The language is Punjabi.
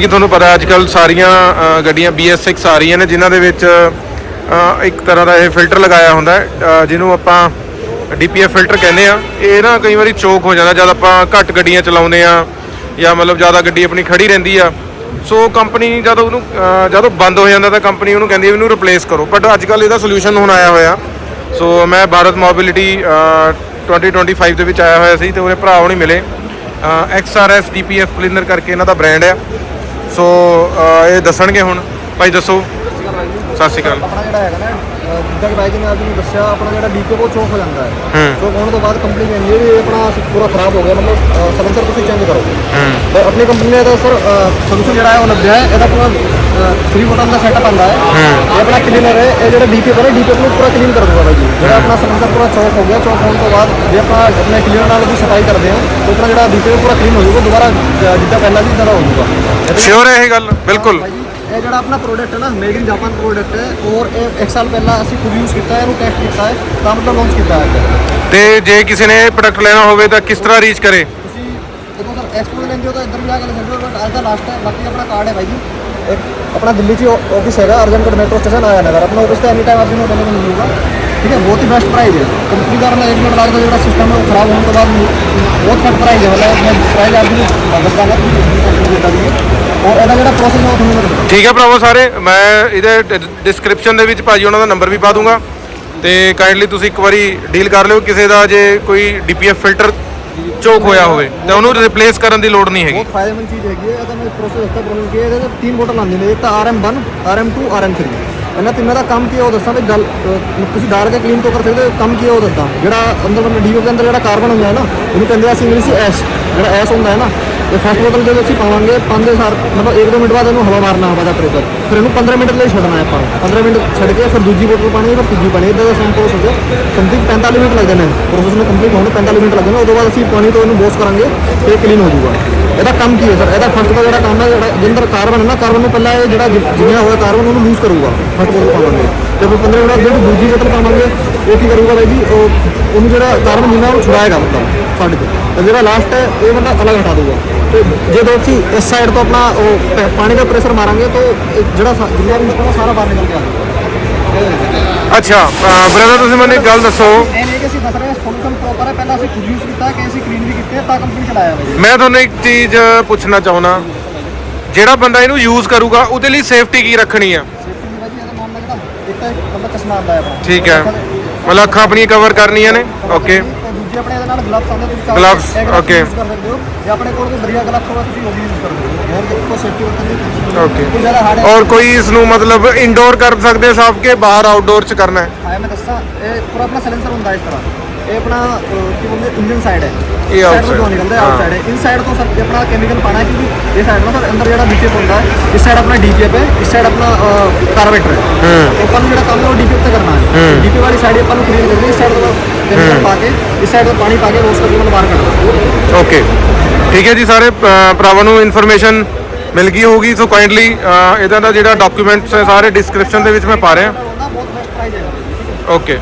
ਕਿ ਤੁਹਾਨੂੰ ਪਤਾ ਅੱਜ ਕੱਲ ਸਾਰੀਆਂ ਅ, ਗੱਡੀਆਂ BS6 ਆ ਰਹੀਆਂ ਨੇ ਜਿਨ੍ਹਾਂ ਦੇ ਵਿੱਚ ਇੱਕ ਤਰ੍ਹਾਂ ਦਾ ਇਹ ਫਿਲਟਰ ਲਗਾਇਆ ਹੁੰਦਾ ਹੈ ਅ, ਜਿਹਨੂੰ ਆਪਾਂ DPF ਫਿਲਟਰ ਕਹਿੰਦੇ ਆ ਇਹ ਨਾ ਕਈ ਵਾਰੀ ਚੋਕ ਹੋ ਜਾਂਦਾ ਜਦ ਆਪਾਂ ਘੱਟ ਗੱਡੀਆਂ ਚਲਾਉਂਦੇ ਆ ਜਾਂ ਮਤਲਬ ਜ਼ਿਆਦਾ ਗੱਡੀ ਆਪਣੀ ਖੜੀ ਰਹਿੰਦੀ ਆ। ਸੋ ਕੰਪਨੀ ਜਦੋਂ ਉਹਨੂੰ ਜਦੋਂ ਬੰਦ ਹੋ ਜਾਂਦਾ ਤਾਂ ਕੰਪਨੀ ਉਹਨੂੰ ਕਹਿੰਦੀ ਹੈ ਵੀ ਇਹਨੂੰ ਰਿਪਲੇਸ ਕਰੋ। ਬਟ ਅੱਜ ਕੱਲ ਇਹਦਾ ਸੋਲੂਸ਼ਨ ਹੁਣ ਆਇਆ ਹੋਇਆ। ਸੋ ਮੈਂ ਭਾਰਤ ਮੋਬਿਲਿਟੀ 2025 ਦੇ ਵਿੱਚ ਆਇਆ ਹੋਇਆ ਸੀ ਤੇ ਉਹਦੇ ਭਰਾ ਉਹ ਨਹੀਂ ਮਿਲੇ। XRS DPF ਕਲੀਨਰ ਕਰਕੇ ਇਹਨਾਂ ਦਾ ਬ੍ਰਾਂਡ ਆ। ਸੋ ਇਹ ਦੱਸਣਗੇ ਹੁਣ। ਭਾਈ ਦੱਸੋ। ਸਤਿ ਸ਼੍ਰੀ ਅਕਾਲ। ਆਪਣਾ ਜਿਹੜਾ ਹੈਗਾ ਨਾ ਅਹ ਜਿੱਦਾਂ ਕਿ ਬਾਈ ਜੀ ਨੇ ਅੱਜ ਨੂੰ ਦੱਸਿਆ ਆਪਣਾ ਜਿਹੜਾ ਡੀਕੇ ਉਹ ਚੋਕ ਹੋ ਜਾਂਦਾ ਹੈ। ਹੂੰ। ਚੋਕ ਹੋਣ ਤੋਂ ਬਾਅਦ ਕੰਪਨੀ ਕਹਿੰਦੀ ਹੈ ਵੀ ਇਹ ਆਪਣਾ ਪੂਰਾ ਖਰਾਬ ਹੋ ਗਿਆ। ਮਤਲਬ ਸਲੈਂਸਰ ਤੁਸੀਂ ਚੇਂਜ ਕਰੋ। ਹੂੰ। ਪਰ ਆਪਣੀ ਕੰਪਨੀ ਨੇ ਤਾਂ ਸਰ ਸੋਲੂਸ਼ਨ ਜਿਹੜਾ ਹੈ ਉਹ ਲੱਭਿਆ ਹੈ। ਇਹਦਾ ਪੂਰਾ 3 ਬਟਨ ਦਾ ਸੈਟਅਪ ਆਉਂਦਾ ਹੈ। ਇਹ ਆਪਣਾ ਕਲੀਨਰ ਹੈ। ਇਹ ਜਿਹੜਾ ਡੀਪੀ ਪਰ ਡੀਪੀ ਨੂੰ ਪੂਰਾ ਕਲੀਨ ਕਰ ਦੂਗਾ ਬਾਈ ਜੀ। ਜਿਹੜਾ ਆਪਣਾ ਸਲੈਂਸਰ ਪੂਰਾ ਚੌਕ ਹੋ ਗਿਆ। ਚੌਕ ਹੋਣ ਤੋਂ ਬਾਅਦ ਜੇ ਆਪਾਂ ਆਪਣੇ ਕਲੀਨਰ ਨਾਲ ਉਹਦੀ ਸਫ਼ਾਈ ਕਰਦੇ ਹਾਂ ਤਾਂ ਆਪਣਾ ਜਿਹੜਾ ਡੀਪੀ ਪੂਰਾ ਕਲੀਨ ਹੋ ਜਾਊਗਾ। ਦੁਬਾਰਾ ਅਹ, ਜਿੱਦਾਂ ਪਹਿਲਾਂ ਸੀ ਦਾ ਹੋ ਜਾਊਗਾ। ਸ਼ੋਰ ਹੈ ਇਹ ਗੱਲ ਬਿਲਕੁਲ। ਭਾਈ ਜੀ, ਇਹ ਜਿਹੜਾ ਆਪਣਾ ਪ੍ਰੋਡਕਟ ਹੈ ਨਾ ਮੇਡ ਇਨ ਜਾਪਾਨ ਪ੍ਰੋਡਕਟ ਹੈ ਔਰ ਇਹ ਇੱਕ ਸਾਲ ਪਹਿਲਾਂ ਅਸੀਂ ਖੁਦ ਯੂਜ਼ ਕੀਤਾ ਹੈ ਇਹਨੂੰ ਟੈਸਟ ਕੀਤਾ ਹੈ ਤਾਂ ਮਤਲਬ ਲਾਂਚ ਕੀਤਾ ਹੈ। ਤੇ ਜੇ ਕਿਸੇ ਨੇ ਪ੍ਰੋਡਕਟ ਲੈਣਾ ਹੋਵੇ ਤਾਂ ਕਿਸ ਤਰ੍ਹਾਂ ਰੀਚ ਕਰੇ? ਤੁਸੀਂ ਦੇਖੋ ਸਰ ਐਕਸਪੋ ਲੈਂਦੇ ਹੋ ਤਾਂ ਇੱਧਰ ਵੀ ਆ ਕੇ ਲੈ ਸਕਦੇ ਹੋ ਬਟ ਅੱਜ ਦਾ ਲਾਸਟ ਹੈ ਬਾਕੀ ਆਪਣਾ ਕਾਰਡ ਹੈ ਭਾਈ ਜੀ ਇੱਕ ਆਪਣਾ ਦਿੱਲੀ 'ਚ ਆਫਿਸ ਹੈਗਾ ਅਰਜਨਗੜ ਮੈਟਰੋ ਸਟੇਸ਼ਨ ਆਇਆ ਨਗਰ। ਆਪਣਾ ਆਫਿਸ ਤਾਂ ਐਨੀ ਟਾਈਮ ਆਪ ਨੂੰ ਅਵੇਲੇਬਲ ਮਿਲੂਗਾ। ਠੀਕ ਹੈ ਬਹੁਤ ਹੀ ਬੈਸਟ ਪ੍ਰਾਈਸ ਹੈ। ਕੰਪਨੀ ਦਾ ਆਪਣਾ ਇੱਕ ਮਿੰਟ ਲੱਗਦਾ ਜਿਹੜਾ ਸਿਸਟਮ ਹੈ ਉਹ ਖਰਾਬ ਹੋਣ ਤੋਂ ਬਾਅਦ ਬਹੁਤ ਘੱਟ ਪ੍ਰਾਈਸ ਹੈ। ਮਤਲਬ ਮੈਂ ਪ੍ਰਾਈਸ ਆਪ ਨੂੰ ਦੱਸ ਦਾਂਗਾ ਕਿ ਕੰਪਨੀ ਦਿੱਤਾ ਦੀ ਹੈ। ਔਰ ਇਹਦਾ ਜਿਹੜਾ ਪ੍ਰੋਸੈਸ ਹੈ ਉਹ ਤੁਹਾਨੂੰ ਦੱਸਾਂਗਾ। ਠੀਕ ਹੈ ਭਰਾਵੋ ਸਾਰੇ ਮੈਂ ਇਹਦੇ ਡਿਸਕ੍ਰਿਪਸ਼ਨ ਦੇ ਵਿੱਚ ਭਾਜੀ ਉਹਨਾਂ ਦਾ ਨੰਬਰ ਵੀ ਪਾ ਦੂੰਗਾ। ਤੇ ਕਾਈਂਡਲੀ ਤੁਸੀਂ ਇੱਕ ਵਾਰੀ ਡੀਲ ਕਰ ਲਿਓ ਕਿਸੇ ਦਾ ਜੇ ਕੋਈ DPF ਫਿਲਟਰ ਚੋਕ ਹੋਇਆ ਹੋਵੇ ਤਾਂ ਉਹਨੂੰ ਰਿਪਲੇਸ ਕਰਨ ਦੀ ਲੋੜ ਨਹੀਂ ਹੈਗੀ। ਬਹੁਤ ਫਾਇਦੇਮੰਦ ਚੀਜ਼ ਹੈਗੀ ਹੈ। ਇਹਦਾ ਮੈਂ ਪ੍ਰੋਸੈਸ ਦੱਸਦਾ ਪ੍ਰੋਸੈਸ ਕੀ ਹੈ ਇਹਦੇ ਤਿੰਨ ਬੋਟਲ ਆਉਂਦੇ ਨੇ ਇੱਕ ਤਾਂ RM1 RM2 RM3 ਇਹਨਾਂ ਤਿੰਨਾਂ ਦਾ ਕੰਮ ਕੀ ਹੈ ਉਹ ਦੱਸਾਂ ਵੀ ਗੱਲ ਤੁਸੀਂ ਡਾਲ ਕੇ ਕਲੀਨ ਤੋਂ ਕਰ ਸਕਦੇ ਹੋ, ਕੰਮ ਕੀ ਹੈ ਉਹ ਦੱਸਦਾ ਜਿਹੜਾ ਅੰਦਰ ਬੰਦਾ, ਡੀਓ ਦੇ ਅੰਦਰ ਜਿਹੜਾ ਕਾਰਬਨ ਹੁੰਦਾ ਹੈ ਨਾ, ਉਹਨੂੰ ਕਹਿੰਦੇ ਆ ਅਸੀਂ ਸੀ ਐਸ਼ ਜਿਹੜਾ ਐਸ਼ ਹੁੰਦਾ ਹੈ ਨਾ ਇਹ ਫਸਟ ਬੋਟਲ ਜਦੋਂ ਅਸੀਂ ਪਾਵਾਂਗੇ, ਪੰਜ ਸਾਰ, ਮਤਲਬ 1-2 ਮਿੰਟ ਬਾਅਦ ਇਹਨੂੰ ਹਵਾ ਮਾਰਨਾ ਹਵਾ ਦਾ ਪ੍ਰੈਸ਼ਰ ਫਿਰ ਇਹਨੂੰ 15 ਮਿੰਟ ਲਈ ਛੱਡਣਾ ਆਪਾਂ। ਨੂੰ 15 ਮਿੰਟ ਛੱਡ ਕੇ ਫਿਰ ਦੂਜੀ ਬੋਤਲ ਪਾਣੀ ਫਿਰ ਤੀਜੀ ਪਾਣੀ ਇਦਾਂ ਦਾ ਸੈਮ ਪ੍ਰੋਸੈਸ ਹੈ। ਸਮਥਿੰਗ 45 ਮਿੰਟ ਲੱਗਦੇ ਨੇ। ਪ੍ਰੋਸੈਸ ਨੂੰ ਕੰਪਲੀਟ ਹੋਣ ਨੂੰ 45 ਮਿੰਟ ਲੱਗਦੇ ਨੇ, ਉਦੋਂ ਬਾਅਦ ਅਸੀਂ ਪਾਣੀ ਤੋਂ ਇਹਨੂੰ ਬੋਸ ਕਰਾਂਗੇ ਤੇ ਕਲੀਨ ਹੋ ਜਾਊਗਾ। ਇਹਦਾ ਕੰਮ ਕੀ ਹੈ ਸਰ? ਇਹਦਾ ਫਸਟ ਦਾ ਜਿਹੜਾ ਕੰਮ ਹੈ ਜਿਹੜਾ ਜਿੰਦਰ ਕਾਰਬਨ ਹੈ ਨਾ ਕਾਰਬਨ ਨੂੰ ਪਹਿਲਾਂ ਇਹ ਜਿਹੜਾ ਜਿੰਨਾ ਹੋਇਆ ਕਾਰਬਨ ਉਹਨੂੰ ਲੂਜ਼ ਕਰੂਗਾ ਫਸਟ ਬੋਤਲ ਪਾਵਾਂਗੇ ਤੇ ਫਿਰ 15 ਮਿੰਟ ਬਾਅਦ ਜਿਹੜੀ ਦੂਜੀ ਬੋਤਲ ਪਾਵਾਂਗੇ ਉਹ ਕੀ ਕਰੂਗਾ ਬਾਈ ਜੀ ਉਹ ਉਹਨੂੰ ਜਿਹੜਾ ਕਾਰਬਨ ਜਿੰਨਾ ਉਹ ਛੁਡਾਏਗਾ ਮਤਲਬ ਸਾਡੇ ਤੋਂ। ਤੇ ਜਿਹੜਾ ਲਾਸਟ ਹੈ ਇਹ ਬੰਦਾ ਅਲੱਗ ਹਟਾ ਦੂਗਾ। ਤੇ ਜਦੋਂ ਅਸੀਂ ਇਸ ਸਾਈਡ ਤੋਂ ਆਪਣਾ ਉਹ ਪਾਣੀ ਦਾ ਪ੍ਰੈਸ਼ਰ ਮਾਰਾਂਗੇ ਤਾਂ ਇਹ ਜਿਹੜਾ ਜਿੰਨਾ ਵੀ ਸਾਰਾ ਬਾਹਰ ਨਿਕਲ ਕੇ ਆ ਜਾਊਗਾ। ਅੱਛਾ ਬ੍ਰਦਰ ਤੁਸੀਂ ਮੈਨੂੰ ਇੱਕ ਗੱਲ ਦੱਸੋ। ਇਹ ਨਹੀਂ ਕਿ ਅਸੀਂ ਦੱਸ ਰਹੇ ਹਾਂ ਸੋਲੂਸ਼ਨ ਪ੍ਰੋਪਰ ਹੈ ਪਹਿਲਾਂ ਅਸੀਂ ਖੁਦ ਯੂਜ਼ ਕੀਤਾ ਕਿ ਅਸੀਂ ਕਲੀਨ ਵੀ ਕੀਤੇ ਹੈ, ਤਾਂ ਕੰਪਨੀ ਚਲਾਇਆ ਬਾਈ ਮੈਂ ਤੁਹਾਨੂੰ ਇੱਕ ਚੀਜ਼ ਪੁੱਛਣਾ ਚਾਹੁੰਦਾ। ਜਿਹੜਾ ਬੰਦਾ ਇਹਨੂੰ ਯੂਜ਼ ਕਰੂਗਾ ਉਹਦੇ ਲਈ ਸੇਫਟੀ ਕੀ ਰੱਖਣੀ ਆ? ਸੇਫਟੀ ਦੀ ਵਜ੍ਹਾ ਇਹਦਾ ਮਾਮਲਾ ਜਿਹੜਾ ਇੱਕ ਤਾਂ ਬੰਦਾ ਚਸ਼ਮਾ ਆਉਂਦਾ ਹੈ ਆਪਣਾ ਠੀਕ ਹੈ। ਮਤਲਬ ਅੱਖਾਂ ਆਪਣੀਆਂ ਕਵਰ ਕਰਨੀਆਂ ਨੇ? ਓਕੇ ਤੇ ਦੂਜੇ ਆਪਣੇ ਇਹਦੇ ਨਾਲ ਗਲਵਸ ਆਉਂਦੇ ਤੁਸੀਂ Gloves, okay. ਯੂਜ਼ ਕਰ ਸਕਦੇ ਹੋ। ਜੇ ਆਪਣੇ ਕੋਲ ਕੋਈ ਵਧੀਆ ਗਲਵਸ ਹੋਵੇ ਤੁਸੀਂ ਉਹ ਵੀ ਯੂਜ਼ ਕਰ ਸਕਦੇ ਹੋ। ਹੋਰ ਦੇਖੋ ਸੇਫਟੀ ਵਰਤਨ ਦੀ Okay. ਕੋਈ ਜ਼ਿਆਦਾ ਹਾਰਡ ਔਰ ਕੋਈ ਇਸ ਨੂੰ ਮਤਲਬ ਇਨਡੋਰ ਕਰ ਸਕਦੇ ਸਾਫ਼ ਕੇ ਬਾਹਰ ਆਊਟਡੋਰ ਚ ਕਰਨਾ ਹੈ? ਆਇਆ ਮੈਂ ਦੱਸਾਂ ਇਹ ਪੂਰਾ ਆਪਣਾ ਸਿਲੈਂਸਰ ਹੁੰਦਾ ਇਸ ਤਰ੍ਹਾਂ। ਇਹ ਆਪਣਾ ਅਹ, ਕੀ ਬੋਲਦੇ ਇੰਜਨ ਸਾਈਡ ਹੈ। ਇਹ Side outside, ਤੋਂ ਧੂੰਆਂ ਨਿਕਲਦਾ ਹੈ। ਹਾਂ। ਆਊਟਸਾਈਡ ਹੈ। ਇਨਸਾਈਡ ਤੋਂ ਸਰ ਆਪਣਾ ਕੈਮੀਕਲ ਪਾਣਾ ਹੈ ਕਿਉਂਕਿ ਇਹ ਸਾਈਡ ਨਾਲ ਸਰ ਅੰਦਰ ਜਿਹੜਾ ਡੀਪੀਐਫ ਹੁੰਦਾ ਹੈ ਇਸ ਸਾਈਡ ਆਪਣਾ ਡੀਪੀਐਫ ਹੈ ਇਸ ਸਾਈਡ ਆਪਣਾ ਕਾਰਬੇਟਰ ਹੈ। ਹੂੰ। ਆਪਾਂ ਨੂੰ ਜਿਹੜਾ ਕੰਮ ਹੈ ਉਹ ਡੀਪੀਐਫ ਤੇ ਕਰਨਾ ਹੈ। ਡੀਪੀ ਵਾਲੀ ਸਾਈਡ ਆਪਾਂ ਨੂੰ ਕਲੀਨ ਕਰਨੀ ਇਸ ਸਾਈਡ ਤੋਂ ਕੈਮੀਕਲ ਪਾ ਕੇ ਇਸ ਸਾਈਡ ਤੋਂ ਪਾਣੀ ਪਾ ਕੇ ਰੋਸ ਕਰਕੇ ਮਤਲਬ ਬਾਹਰ ਕੱਢਣਾ ਓਕੇ ਠੀਕ ਹੈ ਜੀ ਸਾਰੇ ਭਰਾਵਾਂ ਨੂੰ ਇਨਫੋਰਮੇਸ਼ਨ ਮਿਲ ਗਈ ਹੋਊਗੀ। ਸੋ ਕਾਈਂਡਲੀ ਇਹਦਾ ਦਾ ਜਿਹੜਾ ਡਾਕੂਮੈਂਟਸ ਸਾਰੇ ਡਿਸਕ੍ਰਿਪਸ਼ਨ ਦੇ ਵਿੱਚ ਮੈਂ ਪਾ ਰਿਹਾ। ਓਕੇ